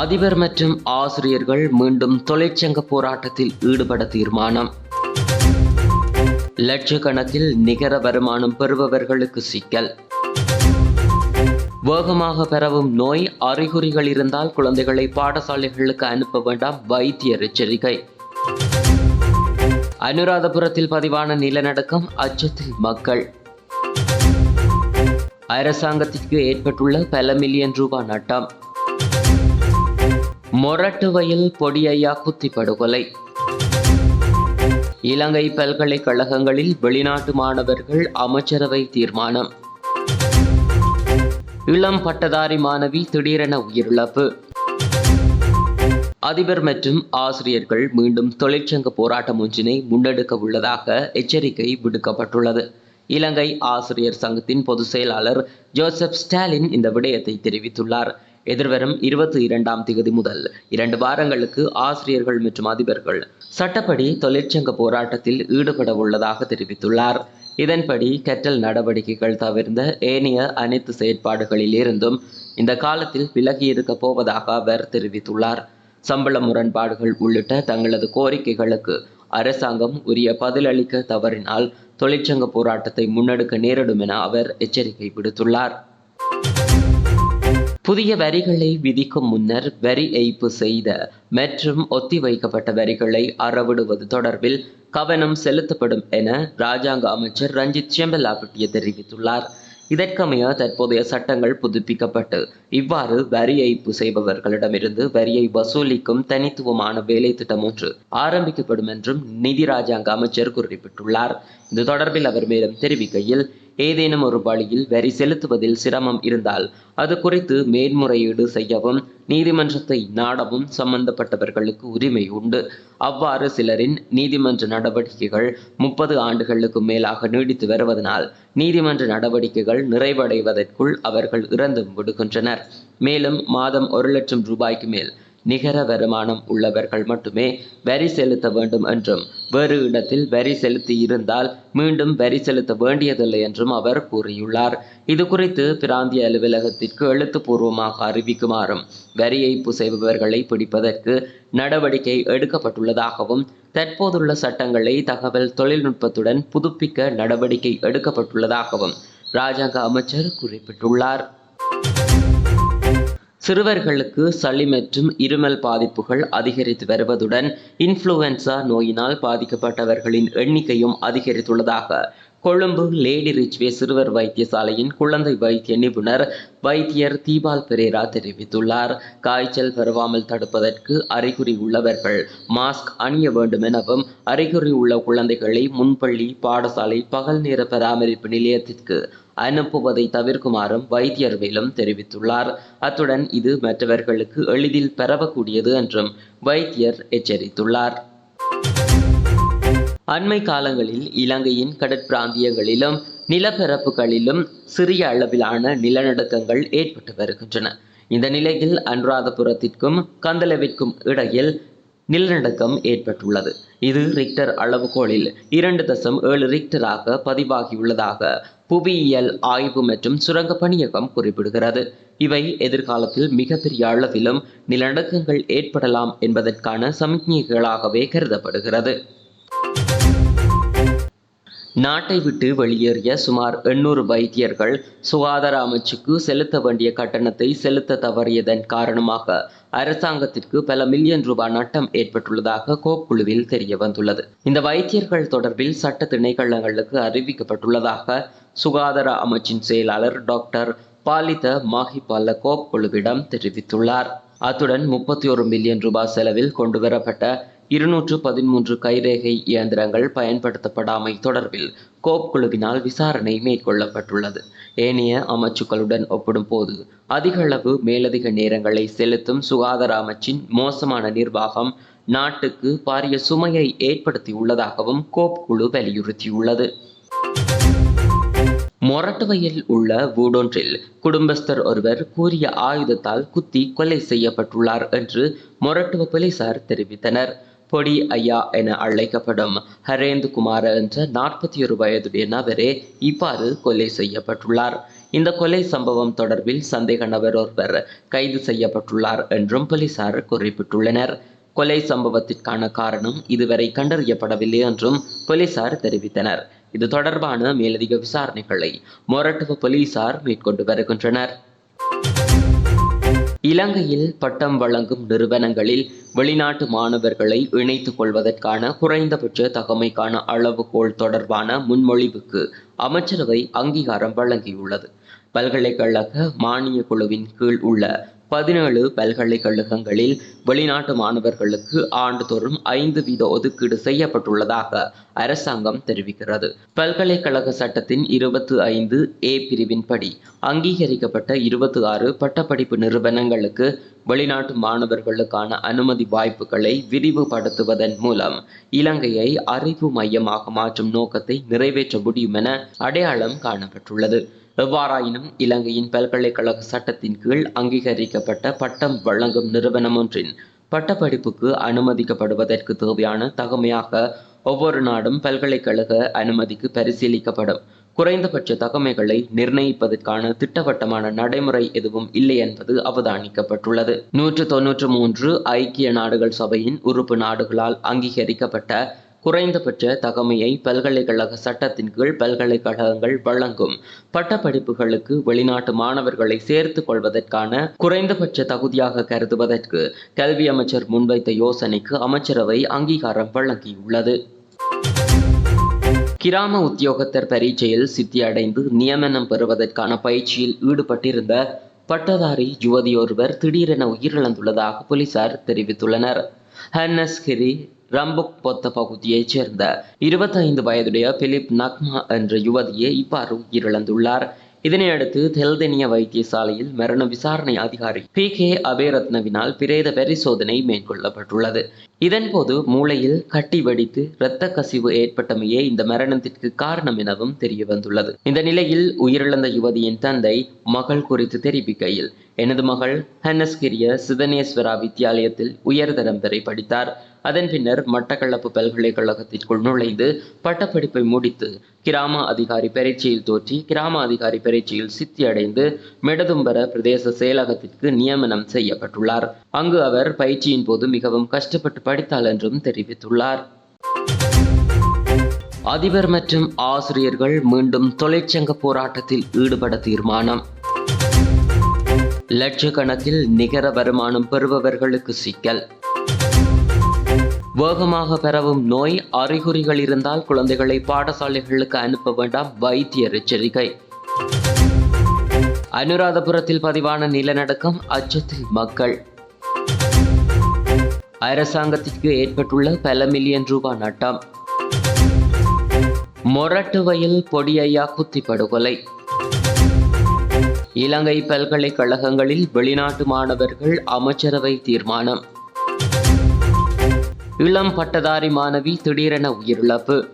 அதிபர் மற்றும் ஆசிரியர்கள் மீண்டும் தொழிற்சங்க போராட்டத்தில் ஈடுபட தீர்மானம். லட்சக்கணக்கில் நிகர வருமானம் பெறுபவர்களுக்கு சிக்கல். வேகமாக பரவும் நோய் அறிகுறிகள் இருந்தால் குழந்தைகளை பாடசாலைகளுக்கு அனுப்ப வேண்டாம் வைத்தியர் எச்சரிக்கை. அனுராதபுரத்தில் பதிவான நிலநடுக்கம் அச்சத்தில் மக்கள். அரசாங்கத்திற்கு ஏற்பட்டுள்ள பல மில்லியன் ரூபாய் நட்டம். மொரட்டுவையில் பொடியையா குத்தி படுகொலை இலங்கை பல்கலைக்கழகங்களில் வெளிநாட்டு மாணவர்கள் அமைச்சரவை தீர்மானம். இளம் பட்டதாரி மாணவி திடீரென உயிரிழப்பு. அதிபர் மற்றும் ஆசிரியர்கள் மீண்டும் தொழிற்சங்க போராட்டம் ஒன்றினை முன்னெடுக்க உள்ளதாக எச்சரிக்கை விடுக்கப்பட்டுள்ளது. இலங்கை ஆசிரியர் சங்கத்தின் பொதுச் செயலாளர் ஜோசப் ஸ்டாலின் இந்த விடயத்தை தெரிவித்துள்ளார். எதிர்வரும் இருபத்தி இரண்டாம் தேதி முதல் இரண்டு வாரங்களுக்கு ஆசிரியர்கள் மற்றும் அதிபர்கள் சட்டப்படி தொழிற்சங்க போராட்டத்தில் ஈடுபட உள்ளதாக தெரிவித்துள்ளார். இதன்படி கற்றல் நடவடிக்கைகள் தவிர்ந்த ஏனைய அனைத்து செயற்பாடுகளில் இருந்தும் இந்த காலத்தில் விலகி இருக்க போவதாக அவர் தெரிவித்துள்ளார். சம்பள முரண்பாடுகள் உள்ளிட்ட தங்களது கோரிக்கைகளுக்கு அரசாங்கம் உரிய பதிலளிக்க தவறினால் தொழிற்சங்க போராட்டத்தை முன்னெடுக்க நேரிடும் என அவர் எச்சரிக்கை விடுத்துள்ளார். புதிய வரிகளை விதிக்கும் முன்னர் வரி ஏய்ப்பு செய்த மற்றும் ஒத்திவைக்கப்பட்ட வரிகளை அறவிடுவது தொடர்பில் கவனம் செலுத்தப்படும் என ராஜாங்க அமைச்சர் ரஞ்சித் செம்பலாப்பட்டிய தெரிவித்துள்ளார். இதற்கமைய தற்போதைய சட்டங்கள் புதுப்பிக்கப்பட்டு இவ்வாறு வரி ஏய்ப்பு செய்பவர்களிடமிருந்து வரியை வசூலிக்கும் தனித்துவமான வேலை திட்டம் ஒன்று ஆரம்பிக்கப்படும் என்றும் நிதி ராஜாங்க அமைச்சர் குறிப்பிட்டுள்ளார். இது தொடர்பில் அவர் மேலும் தெரிவிக்கையில் ஏதேனும் ஒரு வழியில் வரி செலுத்துவதில் சிரமம் இருந்தால் அது குறித்து மேன்முறையீடு செய்யவும் நீதிமன்றத்தை நாடவும் சம்பந்தப்பட்டவர்களுக்கு உரிமை உண்டு. அவ்வாறு சிலரின் நீதிமன்ற நடவடிக்கைகள் முப்பது ஆண்டுகளுக்கு மேலாக நீடித்து வருவதனால் நீதிமன்ற நடவடிக்கைகள் நிறைவடைவதற்குள் அவர்கள் இறந்தும் விடுகின்றனர். மேலும் மாதம் ஒரு லட்சம் ரூபாய்க்கு மேல் நிகர வருமானம் உள்ளவர்கள் மட்டுமே வரி செலுத்த வேண்டும் என்றும் வேறு இடத்தில் வரி செலுத்தி இருந்தால் மீண்டும் வரி செலுத்த வேண்டியதில்லை என்றும் அவர் கூறியுள்ளார். இது குறித்து பிராந்திய அலுவலகத்திற்கு எழுத்துப்பூர்வமாக அறிவிக்குமாறும் வரி ஏய்ப்பு செய்பவர்களை பிடிப்பதற்கு நடவடிக்கை எடுக்கப்பட்டுள்ளதாகவும் தற்போதுள்ள சட்டங்களை தகவல் தொழில்நுட்பத்துடன் புதுப்பிக்க நடவடிக்கை எடுக்கப்பட்டுள்ளதாகவும் ராஜாங்க அமைச்சர் குறிப்பிட்டுள்ளார். சிறுவர்களுக்கு சளி மற்றும் இருமல் பாதிப்புகள் அதிகரித்து வருவதுடன் இன்ஃப்ளூவன்சா நோயினால் பாதிக்கப்பட்டவர்களின் எண்ணிக்கையும் அதிகரித்துள்ளதாக கொழும்பு லேடி ரிச்வே சிறுவர் வைத்தியசாலையின் குழந்தை வைத்திய நிபுணர் வைத்தியர் தீபால் பெரேரா தெரிவித்துள்ளார். காய்ச்சல் பரவாமல் தடுப்பதற்கு அறிகுறி உள்ளவர்கள் மாஸ்க் அணிய வேண்டும் எனவும் அறிகுறி உள்ள குழந்தைகளை முன்பள்ளி பாடசாலை பகல் நேர பராமரிப்பு நிலையத்திற்கு அனுப்புவதை தவிர்க்குமாறும் வைத்தியர் மேலும் தெரிவித்துள்ளார். அத்துடன் இது மற்றவர்களுக்கு எளிதில் பரவக்கூடியது என்றும் வைத்தியர் எச்சரித்துள்ளார். அண்மை காலங்களில் இலங்கையின் கடற்பிராந்தியங்களிலும் நிலப்பரப்புகளிலும் சிறிய அளவிலான நிலநடுக்கங்கள் ஏற்பட்டு வருகின்றன. இந்த நிலையில் அனுராதபுரத்திற்கும் கந்தளவிற்கும் இடையில் நிலநடுக்கம் ஏற்பட்டுள்ளது. இது ரிக்டர் அளவுகோலில் இரண்டு தசம் ஏழு ரிக்டராக பதிவாகியுள்ளதாக புவியியல் ஆய்வு மற்றும் சுரங்க பணியகம் குறிப்பிடுகிறது. இவை எதிர்காலத்தில் மிகப்பெரிய அளவிலும் நிலநடுக்கங்கள் ஏற்படலாம் என்பதற்கான சமிக்ஞைகளாகவே கருதப்படுகிறது. நாட்டை விட்டு வெளியேறிய சுமார் எண்ணூறு வைத்தியர்கள் சுகாதார அமைச்சுக்கு செலுத்த வேண்டிய கட்டணத்தை செலுத்த தவறியதன் காரணமாக அரசாங்கத்திற்கு பல மில்லியன் ரூபாய் நட்டம் ஏற்பட்டுள்ளதாக கோப் குழுவில் தெரிய வந்துள்ளது. இந்த வைத்தியர்கள் தொடர்பில் சட்ட திணைக்களங்களுக்கு அறிவிக்கப்பட்டுள்ளதாக சுகாதார அமைச்சின் செயலாளர் டாக்டர் பாலித மாஹிபால கோப் குழுவிடம் தெரிவித்துள்ளார். அத்துடன் முப்பத்தி ஒரு மில்லியன் ரூபாய் செலவில் கொண்டுவரப்பட்ட இருநூற்று பதிமூன்று கைரேகை இயந்திரங்கள் பயன்படுத்தப்படாமை தொடர்பில் கோப் குழுவினால் விசாரணை மேற்கொள்ளப்பட்டுள்ளது. ஏனைய அமைச்சுக்களுடன் ஒப்பிடும்போது அதிகளவு மேலதிக நேரங்களை செலுத்தும் சுகாதார அமைச்சின் மோசமான நிர்வாகம் நாட்டுக்கு பாரிய சுமையை ஏற்படுத்தியுள்ளதாகவும் கோப் குழு வலியுறுத்தியுள்ளது. மொரட்டுவையில் உள்ள வீடொன்றில் குடும்பஸ்தர் ஒருவர் கூறிய ஆயுதத்தால் குத்தி கொலை செய்யப்பட்டுள்ளார் என்று மொரட்டுவ போலீசார் தெரிவித்தனர். பொடி ஐயா என அழைக்கப்படும் ஹரேந்த் குமார் என்ற நாற்பத்தி ஒரு வயதுடைய நபரே இவ்வாறு கொலை செய்யப்பட்டுள்ளார். இந்த கொலை சம்பவம் தொடர்பில் சந்தேக நபர் ஒருவர் கைது செய்யப்பட்டுள்ளார் என்றும் போலீசார் குறிப்பிட்டுள்ளனர். கொலை சம்பவத்திற்கான காரணம் இதுவரை கண்டறியப்படவில்லை என்றும் போலீசார் தெரிவித்தனர். இது தொடர்பான மேலதிக விசாரணைகளை மொரட்டுவ போலீசார் மேற்கொண்டு வருகின்றனர். இலங்கையில் பட்டம் வழங்கும் நிறுவனங்களில் வெளிநாட்டு மாணவர்களை இணைத்துக் கொள்வதற்கான குறைந்தபட்ச தகமைக்கான அளவுகோல் தொடர்பான முன்மொழிவுக்கு அமைச்சரவை அங்கீகாரம் வழங்கியுள்ளது. பல்கலைக்கழக மானிய குழுவின் கீழ் உள்ள பதினேழு பல்கலைக்கழகங்களில் வெளிநாட்டு மாணவர்களுக்கு ஆண்டுதோறும் ஐந்து வீத ஒதுக்கீடு செய்யப்பட்டுள்ளதாக அரசாங்கம் தெரிவிக்கிறது. பல்கலைக்கழக சட்டத்தின் இருபத்தி ஐந்து ஏ பிரிவின்படி அங்கீகரிக்கப்பட்ட இருபத்தி ஆறு பட்டப்படிப்பு நிறுவனங்களுக்கு வெளிநாட்டு மாணவர்களுக்கான அனுமதி வாய்ப்புகளை விரிவுபடுத்துவதன் மூலம் இலங்கையை அறிவு மையமாக மாற்றும் நோக்கத்தை நிறைவேற்ற முடியும் என அடையாளம் காணப்பட்டுள்ளது. எவ்வாறாயினும் இலங்கையின் பல்கலைக்கழக சட்டத்தின் கீழ் அங்கீகரிக்கப்பட்ட பட்டம் வழங்கும் நிறுவனம் ஒன்றின் பட்டப்படிப்புக்கு அனுமதிக்கப்படுவதற்கு தேவையான தகமையாக ஒவ்வொரு நாடும் பல்கலைக்கழக அனுமதிக்கு பரிசீலிக்கப்படும். குறைந்தபட்ச தகமைகளை நிர்ணயிப்பதற்கான திட்டவட்டமான நடைமுறை எதுவும் இல்லை என்பது அவதானிக்கப்பட்டுள்ளது. நூற்று தொன்னூற்று மூன்று ஐக்கிய நாடுகள் சபையின் உறுப்பு நாடுகளால் அங்கீகரிக்கப்பட்ட குறைந்தபட்ச தகமையை பல்கலைக்கழக சட்டத்தின் கீழ் பல்கலைக்கழகங்கள் வழங்கும். பட்டப்படிப்புகளுக்கு வெளிநாட்டு மாணவர்களை சேர்த்துக் கொள்வதற்கான குறைந்தபட்ச தகுதியாக கருதுவதற்கு கல்வி அமைச்சர் முன்வைத்த யோசனைக்கு அமைச்சரவை அங்கீகாரம் வழங்கியுள்ளது. கிராம உத்தியோகத்தர் பரீட்சையில் சித்தியடைந்து நியமனம் பெறுவதற்கான பயிற்சியில் ஈடுபட்டிருந்த பட்டதாரி யுவதியொருவர் திடீரென உயிரிழந்துள்ளதாக போலீசார் தெரிவித்துள்ளனர். ஹன்னஸ்கிரி ரம்புக் பொத்த பகுதியைச் சேர்ந்த இருபத்தைந்து வயதுடைய பிலிப் நக்மா என்ற யுவதியை இவ்வாறு உயிரிழந்துள்ளார். இதனையடுத்து தெல்தெனிய வைத்தியசாலையில் மரண விசாரணை அதிகாரி பி. கே. அபேரத்னவினால் பிரேத பரிசோதனை மேற்கொள்ளப்பட்டுள்ளது. இதன்போது மூளையில் கட்டி வெடித்து இரத்த கசிவு ஏற்பட்டமையே இந்த மரணத்திற்கு காரணம் எனவும் தெரிய வந்துள்ளது இந்த நிலையில் உயிரிழந்த யுவதியின் தந்தை மகள் குறித்து தெரிவிக்கையில் எனது மகள் ஹன்னஸ்கிரிய சிதனேஸ்வரா வித்தியாலயத்தில் உயர்தரம் வரை படித்தார். அதன் பின்னர் மட்டக்களப்பு பல்கலைக்கழகத்திற்குள் நுழைந்து பட்டப்படிப்பை முடித்து கிராம அதிகாரி பரீட்சையில் தோற்றி கிராம அதிகாரி பரீட்சையில் சித்தியடைந்து மெடதும்பர பிரதேச செயலகத்திற்கு நியமனம் செய்யப்பட்டுள்ளார். அங்கு அவர் பயிற்சியின் போது மிகவும் கஷ்டப்பட்டு படித்தாள் என்றும் தெரிவித்துள்ளார். அதிபர் மற்றும் ஆசிரியர்கள் மீண்டும் தொழிற்சங்க போராட்டத்தில் ஈடுபட தீர்மானம். லட்சக்கணக்கில் நிகர வருமானம் பெறுபவர்களுக்கு சிக்கல். வேகமாக பரவும் நோய் அறிகுறிகள் இருந்தால் குழந்தைகளை பாடசாலைகளுக்கு அனுப்ப வேண்டாம் வைத்தியர் எச்சரிக்கை. அனுராதபுரத்தில் பதிவான நிலநடுக்கம் அச்சத்தில் மக்கள். அரசாங்கத்திற்கு ஏற்பட்டுள்ள பல மில்லியன் ரூபாய் நட்டம். மொரட்டுவையில் பொடியையா குத்தி படுகொலை இலங்கை பல்கலைக்கழகங்களில் வெளிநாட்டு மாணவர்கள் அமைச்சரவை தீர்மானம். இளம் பட்டதாரி மாணவி திடீரென உயிரிழப்பு.